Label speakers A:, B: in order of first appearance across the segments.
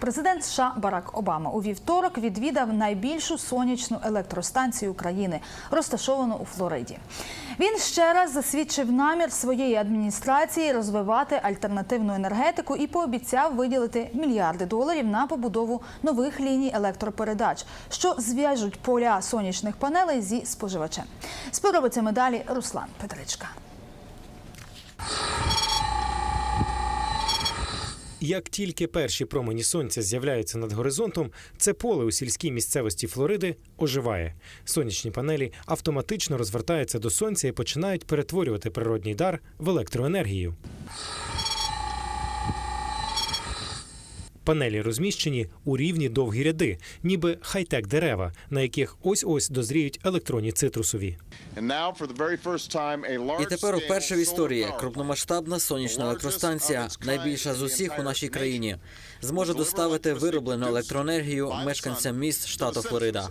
A: Президент США Барак Обама у вівторок відвідав найбільшу сонячну електростанцію України, розташовану у Флориді. Він ще раз засвідчив намір своєї адміністрації розвивати альтернативну енергетику і пообіцяв виділити мільярди доларів на побудову нових ліній електропередач, що зв'яжуть поля сонячних панелей зі споживачем. З подробицями далі Руслан Петричка.
B: Як тільки перші промені сонця з'являються над горизонтом, це поле у сільській місцевості Флориди оживає. Сонячні панелі автоматично розвертаються до сонця і починають перетворювати природній дар в електроенергію. Панелі розміщені у рівні довгі ряди, ніби хай-тек дерева, на яких ось-ось дозріють електронні цитрусові.
C: І тепер вперше в історії крупномасштабна сонячна електростанція, найбільша з усіх у нашій країні, зможе доставити вироблену електроенергію мешканцям міст штату Флорида.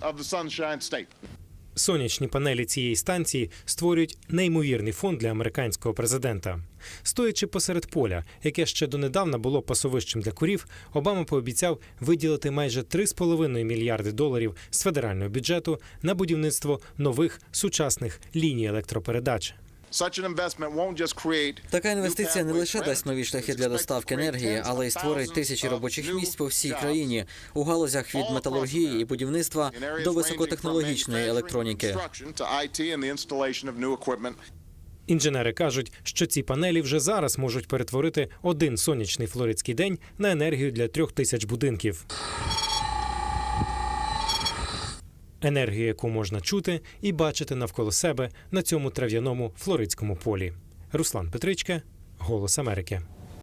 B: Сонячні панелі цієї станції створюють неймовірний фон для американського президента. Стоячи посеред поля, яке ще донедавна було пасовищем для курів, Обама пообіцяв виділити майже 3,5 мільярди доларів з федерального бюджету на будівництво нових сучасних ліній електропередач.
C: Така інвестиція не лише дасть нові шляхи для доставки енергії, але й створить тисячі робочих місць по всій країні у галузях від металургії і будівництва до високотехнологічної електроніки.
B: Інженери кажуть, що ці панелі вже зараз можуть перетворити один сонячний флоридський день на енергію для трьох тисяч будинків. Енергію, яку можна чути і бачити навколо себе на цьому трав'яному флоридському полі. Руслан Петричка, Голос Америки.